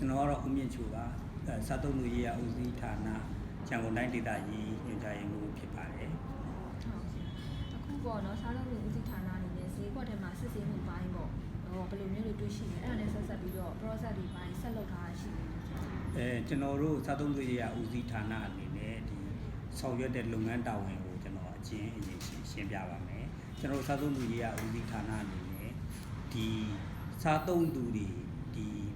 ကျွန်တော်ကတော့ဦးမြင့်ချိုပါအဲစားသုံးသူရေးရာဦးစီးဌာနရန်ကုန်တိုင်းဒေသကြီးညွှန်ကြားရေးမှူးဖြစ်ပါတယ်အခုပေါ့နော်စားလုံးလူဦးစီးဌာနအနေနဲ့ဈေးကွက်ထဲမှာစစ်ဆေးမှုပိုင်းပေါ့ဟောဘယ်လိုမျိုးတွေတွေ့ရှိလဲအဲ့ဒါနဲ့ဆက်ဆက်ပြီးတော့ process တွေပိုင်းဆက်လုပ်ထားတာရှိတယ်အဲကျွန်တော်တို့စားသုံးသူရေးရာဦးစီးဌာနအနေနဲ့ဒီဆောင်ရွက်တဲ့လုပ်ငန်းတာဝန်ကိုကျွန်တော်အချင်းအရင်ရှင်းရှင်းပြပါမယ်ကျွန်တော်တို့စားသုံးသူရေးရာဦးစီးဌာနအနေနဲ့ဒီစားသုံးသူတွေ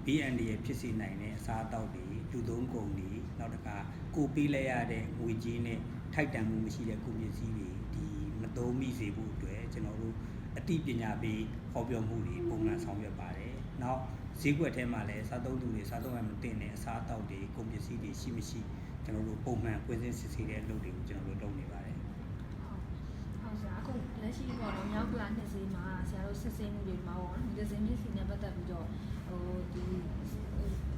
ဒီ BND ရဲ့ဖြစ်စေနိုင်တဲ့အစားအသောက်တွေလူသုံးကုန်တွေနောက်တစ်ခါကိုပေးလိုက်ရတဲ့ငွေကြေးနဲ့ထိုက်တန်မှုမရှိတဲ့ကုန်ပစ္စည်းတွေဒီမသုံးမိစေဖို့အတွက်ကျွန်တော်တို့အသိပညာပေးဟောပြောမှုတွေပုံမှန်ဆောင်ရွက်ပါတယ်။နောက်ဈေးကွက်ထဲမှာလည်းစားသုံးသူတွေစားသုံးရမတင်တဲ့အစားအသောက်တွေကုန်ပစ္စည်းတွေရှိမရှိကျွန်တော်တို့ပုံမှန်ကွင်းစင်းစစ်ဆေးတဲ့အလုပ်တွေကိုကျွန်တော်တို့လုပ်နေပါတယ်။ဟုတ်ဆရာအခုလက်ရှိပေါ့နော်မြောက်ကလာနှစ်စီမှာဆရာတို့စစ်ဆေးမှုတွေမှာပေါ့နော်ဒီဇင်းမြစ်စီနဲ့ပတ်သက်ပြီးတော့ ဟိုဒီ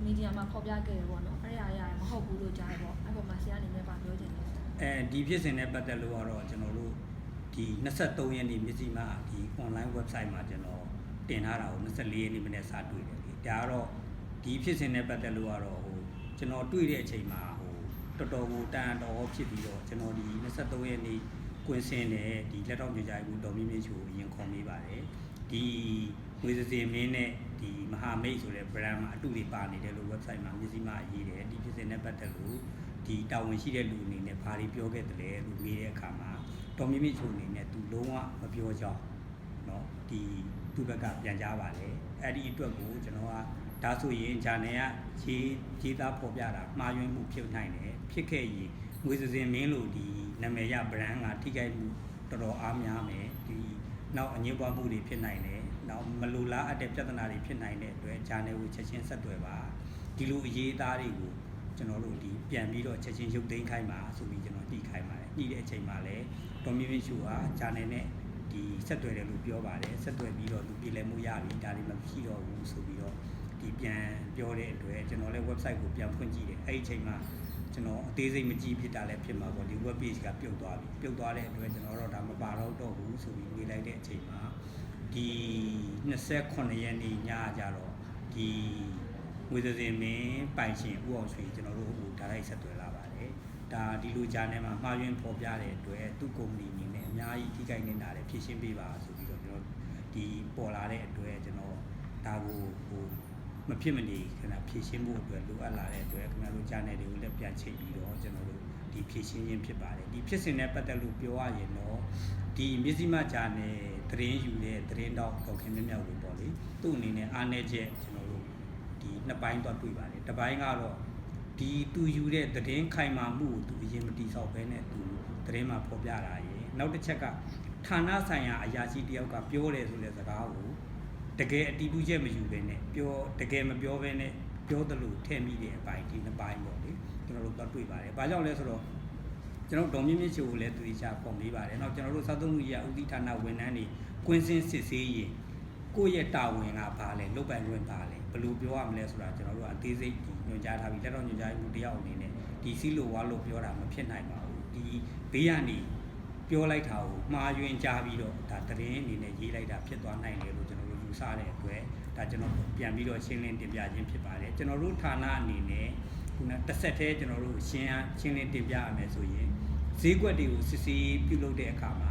မီဒီယာမှာဖော်ပြခဲ့တယ်ပေါ့နော်အဲ့ဒါအရာမဟုတ်ဘူးလို့ကြားတယ်ပေါ့အဲ့ပေါ်မှာဆရာအနေနဲ့ဗာပြောချင်တယ်အဲဒီဖြစ်စဉ်နဲ့ပတ်သက်လို့ကတော့ကျွန်တော်တို့ဒီ23ရက်နေ့မြစည်းမဒီ online website မှာကျွန်တော်တင်ထားတာကို24ရက်နေ့မနေ့စတွေ့တယ်လေဒါကတော့ဒီဖြစ်စဉ်နဲ့ပတ်သက်လို့ကတော့ဟိုကျွန်တော်တွေ့တဲ့အချိန်မှာဟိုတော်တော်ကိုတန်တော်ဖြစ်ပြီးတော့ကျွန်တော်ဒီ23ရက်နေ့ကွင်းစင်းတဲ့ဒီလက်တော့ညွှန်ကြားမှုတော်မြင့်မြင့်ချိုရင်ခေါ်မိပါတယ်ဒီ ငွေစစီမင်းနဲ့ဒီမဟာမိတ်ဆိုတဲ့ brand မှာအတူတွေပါနေတယ်လို့ website မှာမြစည်းမရေးတယ်ဒီဖြစ်စဉ်နဲ့ပတ်သက်လို့ ဒီတာဝန်ရှိတဲ့လူအနေနဲ့ဘာတွေပြောခဲ့တယ်လဲလို့မေးတဲ့အခါမှာတော်မိမိချုံအနေနဲ့သူလုံးဝမပြောကြောင်းเนาะဒီသူ့ဘက်ကပြန်ကြားပါလေအဲ့ဒီအတွက်ကိုကျွန်တော်ကဒါဆိုရင်ဂျာနယ်ကခြေခြေသားဖော်ပြတာမှားယွင်းမှုဖြစ်နိုင်တယ်ဖြစ်ခဲ့ရင်ငွေစစင်မင်းလို့ဒီနာမည်ရ brand ကထိခိုက်မှုတော်တော်အားများမယ်ဒီနောက်အငြင်းပွားမှုတွေဖြစ်နိုင်တယ် နောက်မလိုလားအပ်တဲ့ပြဿနာတွေဖြစ်နိုင်တဲ့အတွက်ဂျာနယ်ကိုချက်ချင်းဆက်သွယ်ပါဒီလိုအရေးအသားတွေကိုကျွန်တော်တို့ဒီပြန်ပြီးတော့ချက်ချင်းရုပ်သိမ်းခိုင်းပါဆိုပြီးကျွန်တော်ညှိခိုင်းပါတယ်ညှိတဲ့အချိန်မှာလည်းဒေါ်မီမီရှူဟာဂျာနယ်နဲ့ဒီဆက်သွယ်တယ်လို့ပြောပါတယ်ဆက်သွယ်ပြီးတော့သူပြည်လည်မှုရပြီဒါတွေမရှိတော့ဘူးဆိုပြီးတော့ဒီပြန်ပြောတဲ့အတွက်ကျွန်တော်လည်း website ကိုပြန်ဖွင့်ကြည့်တယ်အဲ့ဒီအချိန်မှာကျွန်တော်အသေးစိတ်မကြည့်ဖြစ်တာလည်းဖြစ်မှာပေါ့ဒီ web page ကပြုတ်သွားပြီပြုတ်သွားတဲ့အတွက်ကျွန်တော်တော့ဒါမပါတော့တော့ဘူးဆိုပြီးနေလိုက်တဲ့အချိန်မှာ ဒီ28ရက်နေ့ညကြတော့ဒီငွေစစင်မင်းပိုင်ရှင်ဦးအောင်ရွှေကျွန်တော်တို့ဟိုဒါလိုက်ဆက်သွယ်လာပါတယ်ဒါဒီလိုဂျာနယ်မှာမှားယွင်းဖော်ပြတဲ့အတွက်သူ့ကုမ္ပဏီအနေနဲ့အများကြီးထိခိုက်နေတာလည်းဖြည့်ရှင်းပေးပါဆိုပြီးတော့ကျွန်တော်ဒီပေါ်လာတဲ့အတွက်ကျွန်တော်ဒါကိုဟိုမဖြစ်မနေခဏဖြည့်ရှင်းဖို့အတွက်လိုအပ်လာတဲ့အတွက်ခင်ဗျားတို့ဂျာနယ်တွေကိုလည်းပြန်ချိန်ပြီးတော့ကျွန်တော်တို့ဒီဖြည့်ရှင်းခြင်းဖြစ်ပါတယ်ဒီဖြစ်စဉ်နဲ့ပတ်သက်လို့ပြောရရင်တော့ဒီမြစည်းမဂျာ နယ်သတင်းယူတဲ့သတင်းတော့ဒေါက်ခင်မြတ်မြောက်လို့ပေါ့လေသူ့အနေနဲ့အားနေချက်ကျွန်တော်တို့ဒီနှစ်ပိုင်းတော့တွေ့ပါတယ်တစ်ပိုင်းကတော့ဒီသူယူတဲ့သတင်းခိုင်မာမှုကိုသူအရင်မတိဆောက်ဘဲနဲ့သူသတင်းမှာဖော်ပြတာရယ်နောက်တစ်ချက်ကဌာနဆိုင်ရာအရာရှိတယောက်ကပြောတယ်ဆိုတဲ့စကားကိုတကယ်အတီးတူးချက်မယူဘဲနဲ့ပြောတကယ်မပြောဘဲနဲ့ပြောတယ်လို့ထည့်မိတဲ့အပိုင်းဒီနှစ်ပိုင်းပေါ့လေကျွန်တော်တို့တော့တွေ့ပါတယ်။ဘာကြောင့်လဲဆိုတော့ ကျွန်တော်ဒေါ်မြင့်မြင့်ချိုကိုလည်းသူချာပုံပေးပါတယ်။နောက်ကျွန်တော်တို့စားသုံးမှုရဥတီဌာနဝန်ထမ်းတွေကွင်းစင်းစစ်ဆေးရင်ကိုယ့်ရဲ့တာဝန်ကဘာလဲလုတ်ပိုင်ခွင့်ဘာလဲဘယ်လိုပြောရမလဲဆိုတာကျွန်တော်တို့ကအသေးစိတ်ဒီညွှန်ကြားထားပြီးလက်တော့ညွှန်ကြားမှုတယောက်အနေနဲ့ဒီစီလိုဝါလို့ပြောတာမဖြစ်နိုင်ပါဘူးဒီဘေးကနေပြောလိုက်တာကိုမှားယွင်းကြားပြီးတော့ဒါသတင်းအနေနဲ့ရေးလိုက်တာဖြစ်သွားနိုင်တယ်လို့ကျွန်တော်တို့ယူဆတဲ့အတွက်ဒါကျွန်တော်ပြန်ပြီးတော့ရှင်းလင်းတင်ပြခြင်းဖြစ်ပါတယ်ကျွန်တော်တို့ဌာနအနေနဲ့ခုနတစ်ဆက်တည်းကျွန်တော်တို့ရှင်းရှင်းလင်းတင်ပြရမယ်ဆိုရင် ဈေးကွက်တွေကိုစစ်ဆေးပြုလုပ်တဲ့အခါမှာ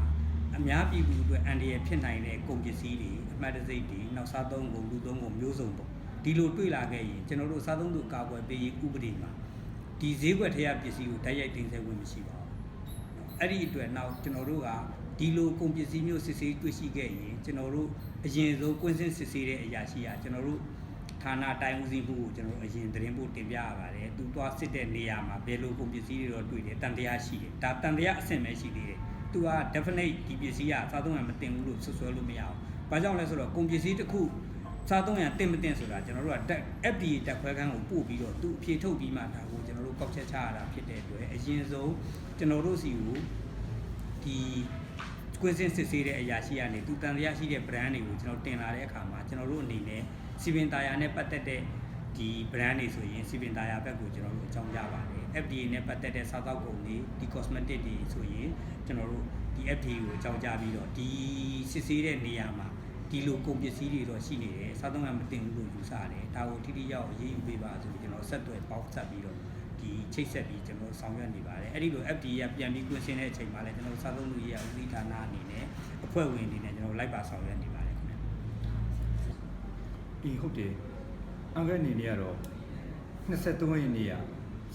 အများပြည်သူအတွက်အန်ဒီရဖြစ်နိုင်တဲ့ကုန်ပစ္စည်းတွေအမှတ်တစိတ်တွေနောက်စားသုံးကုန်လူသုံးကုန်မျိုးစုံပေါ့ဒီလိုတွေ့လာခဲ့ရင်ကျွန်တော်တို့စားသုံးသူကာကွယ်ပေးရေးဥပဒေမှာဒီဈေးကွက်ထရပစ္စည်းကိုတိုက်ရိုက်တင်ဆက်ဝင်မရှိပါဘူး။အဲ့ဒီအတွက်နောက်ကျွန်တော်တို့ကဒီလိုကုန်ပစ္စည်းမျိုးစစ်ဆေးတွေ့ရှိခဲ့ရင်ကျွန်တော်တို့အရင်ဆုံးကွင်းစင်းစစ်ဆေးတဲ့အရာရှိကကျွန်တော်တို့ ဌာနတိုင်းဦးစီးမှုကိုကျွန်တော်တို့အရင်သတင်းပို့တင်ပြရပါတယ်။သူသွားစစ်တဲ့နေရာမှာဘယ်လိုကုန်ပစ္စည်းတွေတော့တွေ့တယ်တန်တရားရှိတယ်။ဒါတန်တရားအဆင့်ပဲရှိသေးတယ်။သူက definite ဒီပစ္စည်းကစားသုံးရမတင်ဘူးလို့ဆွဆွဲလို့မရအောင်။ဘာကြောင့်လဲဆိုတော့ကုန်ပစ္စည်းတစ်ခုစားသုံးရတင်မတင်ဆိုတာကျွန်တော်တို့က FDA တက်ခွဲခန်းကိုပို့ပြီးတော့သူအဖြေထုတ်ပြီးမှဒါကိုကျွန်တော်တို့ကောက်ချက်ချရတာဖြစ်တဲ့အတွက်အရင်ဆုံးကျွန်တော်တို့စီကိုဒီကွင်းစင်စစ်ဆေးတဲ့အရာရှိကနေသူတန်တရားရှိတဲ့ brand တွေကိုကျွန်တော်တင်လာတဲ့အခါမှာကျွန်တော်တို့အနေနဲ့ စီပင်တာယာနဲ့ပတ်သက်တဲ့ဒီ brand တွေဆိုရင်စီပင်တာယာဘက်ကိုကျွန်တော်တို့အကြောင်းကြပါတယ် FDA နဲ့ပတ်သက်တဲ့စားသောက်ကုန်တွေဒီ cosmetic တွေဆိုရင်ကျွန်တော်တို့ဒီ FDA ကိုအကြောင်းကြားပြီးတော့ဒီစစ်ဆေးတဲ့နေရာမှာဒီလိုကုန်ပစ္စည်းတွေတော့ရှိနေတယ်စားသုံးရမတင်ဘူးလို့ယူဆတယ်ဒါကိုထိထိရောက်အရေးယူပေးပါဆိုပြီးကျွန်တော်ဆက်သွယ်ပေါက်ဆက်ပြီးတော့ဒီချိတ်ဆက်ပြီးကျွန်တော်ဆောင်ရွက်နေပါတယ်အဲ့ဒီလို FDA ကပြန်ပြီးကွင်းဆင်းတဲ့အချိန်မှာလည်းကျွန်တော်စားသုံးလူရေးအဦးစီးဌာနအနေနဲ့အဖွဲ့ဝင်အနေနဲ့ကျွန်တော်လိုက်ပါဆောင်ရွက်နေပါတယ်ခင်ဗျ အေးဟုတ်တယ်အင်္ဂါနေနေကတော့23ရက်နေ့က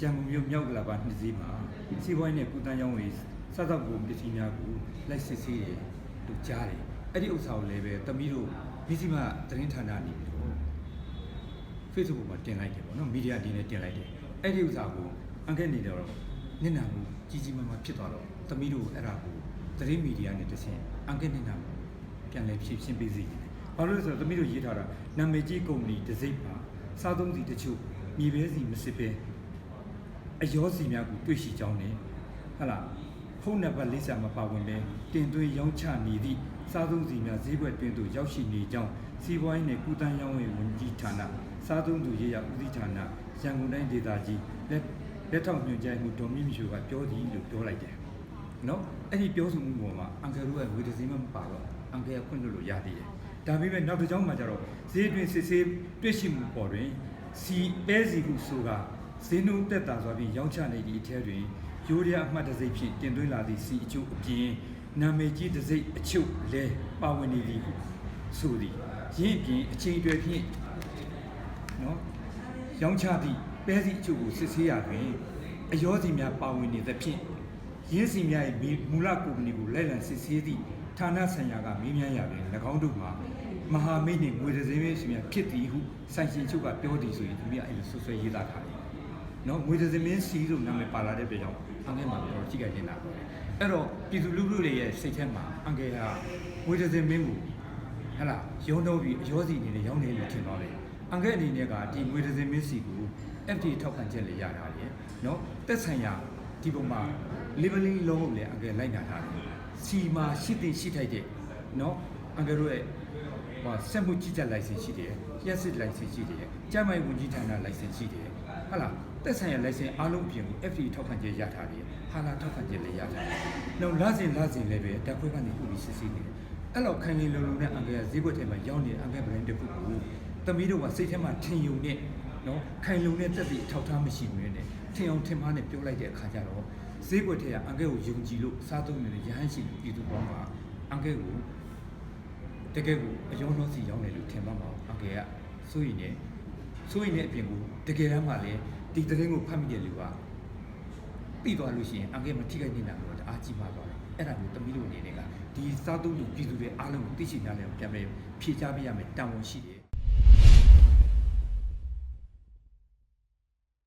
ရန်ကုန်မြို့မြောက်ကလာပါနှစ်စီးမှာစီးပွားရေးနဲ့ကုသရေးဝေးစသဖြင့်ပစ္စည်းများကိုလိုက်စစ်ဆေးတယ်လို့ကြားတယ်အဲ့ဒီဥစ္စာကိုလည်းပဲတမီးတို့မြစီမသတင်းဌာနနေပြီးတော့ Facebook မှာတင်လိုက်တယ်ပေါ့နော်မီဒီယာဒီနဲ့တင်လိုက်တယ်အဲ့ဒီဥစ္စာကိုအင်္ဂါနေတော့နင့်နာမှုကြီးကြီးမားမားဖြစ်သွားတော့တမီးတို့အဲ့ဒါကိုသတင်းမီဒီယာနဲ့တဆင့်အင်္ဂါနေနာမှာပြန်လည်ဖြည့်ရှင်းပေးစီတယ် ဘာလို့လဲဆိုတော့သမီးတို့ရေးထားတာနာမည်ကြီးကုမ္ပဏီတစ်စိတ်မှာစားသုံးစီတချို့မြေပဲစီမစစ်ပဲအယောစီများကိုတွေ့ရှိကြောင်းနဲ့ဟဟလားဖုန်းနံပါတ်လိပ်စာမပါဝင်ပဲတင်သွင်းရောင်းချနေသည့်စားသုံးစီများဈေးကွက်တွင်သို့ရောက်ရှိနေကြောင်းစီးပွားရေးနဲ့ကုသရေးဝန်ဝန်ကြီးဌာနစားသုံးသူရေးရဦးစီးဌာနရန်ကုန်တိုင်းဒေသကြီးလက်လက်ထောက်ညွှန်ကြားမှုဒေါ်မြင့်မြချိုကပြောသည်လို့ပြောလိုက်တယ် နော်အဲ့ဒီပြောဆိုမှုပေါ်မှာအန်ကယ်တို့ကဝေဒစင်းမပါတော့အန်ကယ်ကခွင့်လွှတ်လို့ရသေးတယ်ဒါပေမဲ့နောက်တစ်ကြောင်းမှာကျတော့ဈေးတွင်စစ်ဆေးတွေ့ရှိမှုပေါ်တွင်စီပဲစီဟုဆိုတာဈေးနှုန်းတက်တာဆိုပြီးရောင်းချနေသည့်အထက်တွင်ယူရီးယားအမှတ်တစ်စိတ်ဖြင့်တင်သွင်းလာသည့်စီအချို့အပြင်နာမည်ကြီးတစ်စိတ်အချို့လည်းပါဝင်နေသည်ဟုဆိုသည်ရင်းအပြင်အချိန်တွေဖြင့်နော်ရောင်းချသည့်ပဲစီအချို့ကိုစစ်ဆေးရတွင်အယောစီများပါဝင်နေသဖြင့် ရင်းစီများ၏မူလကုမ္ပဏီကိုလိုက်လံစစ်ဆေးသည့်ဌာနဆိုင်ရာကမေးမြန်းရတွင်၎င်းတို့မှာမဟာမိတ်နှင့်ငွေတစ်စင်းပဲစီများဖြစ်သည်ဟုဆိုင်ရှင်ချုပ်ကပြောသည်ဆိုရင်သူများအဲ့လိုဆွဆွဲရေးသားထားတယ်နော်ငွေတစ်စင်းမင်းစီလို့နာမည်ပါလာတဲ့ပြကြောင့်အင်္ဂလိပ်မှာပြောကြည့်ကြနေတာပေါ့အဲ့တော့ပြည်သူလူထုတွေရဲ့စိတ်ထဲမှာအင်္ဂလိပ်ဟာငွေတစ်စင်းမင်းကိုဟဲ့လားရုံးတော့ပြီးအရောစီအနေနဲ့ရောင်းနေလို့ထင်တော့တယ်အန်ကဲအနေနဲ့ကဒီငွေတစ်စင်းမင်းစီကို FD ထောက်ခံချက်လေးရတာလေနော်တက်ဆိုင်ရာ ဒီပုံမှာ leveling လုံးကိုလည်းအန်ကဲလိုက်နာထားတယ်စီမှာရှိတဲ့ရှိထိုက်တဲ့နော်အန်ကဲတို့ရဲ့ဟောစက်မှုကြီးကြပ် license ရှိတယ်လျှက်စစ် license ရှိတယ်ကျန်းမာရေးဝန်ကြီးဌာန license ရှိတယ်ဟုတ်လားတက်ဆိုင်ရာ license အားလုံးပြင်ကို FD ထောက်ခံချက်ရထားတယ်ဟာလာထောက်ခံချက်လည်းရထားတယ်နောက်လစဉ်လစဉ်လည်းပဲတက်ခွဲကနေဥပ္ပပြီးစစ်ဆေးနေတယ်အဲ့တော့ခိုင်ရင်လုံလုံနဲ့အန်ကယ်ကဈေးကွက်ထဲမှာရောက်နေတဲ့အန်ကယ်ဘရန်တစ်ခုကိုသမီးတို့ကစိတ်ထဲမှာထင်ယုံနဲ့နော်ခိုင်လုံနဲ့တက်ပြီးအထောက်ထားမရှိဘူးနဲ့ ထင်အောင်ထင်မှားနဲ့ပြောလိုက်တဲ့အခါကျတော့ဈေးကွက်ထဲကအန်ကယ်ကိုယုံကြည်လို့စားသုံးနေတဲ့ရဟန်းရှိပြည်သူပေါင်းကအန်ကယ်ကိုတကယ်ကိုအယောနှောစီရောက်နေလို့ထင်ပါမှာအန်ကယ်ကစိုးရိမ်နေစိုးရိမ်နေအပြင်ကိုတကယ်တမ်းမှလည်းဒီသတင်းကိုဖတ်မိတဲ့လူကပြီးသွားလို့ရှိရင်အငယ်မထိခိုက်နေတာမျိုးတော့အားကြီးပါသွားတယ်အဲ့ဒါမျိုးတမီးတို့အနေနဲ့ကဒီစားသုံးသူပြည်သူတွေအားလုံးကိုသိရှိကြလဲပြန်ပဲဖြေချပေးရမယ်တာဝန်ရှိတယ်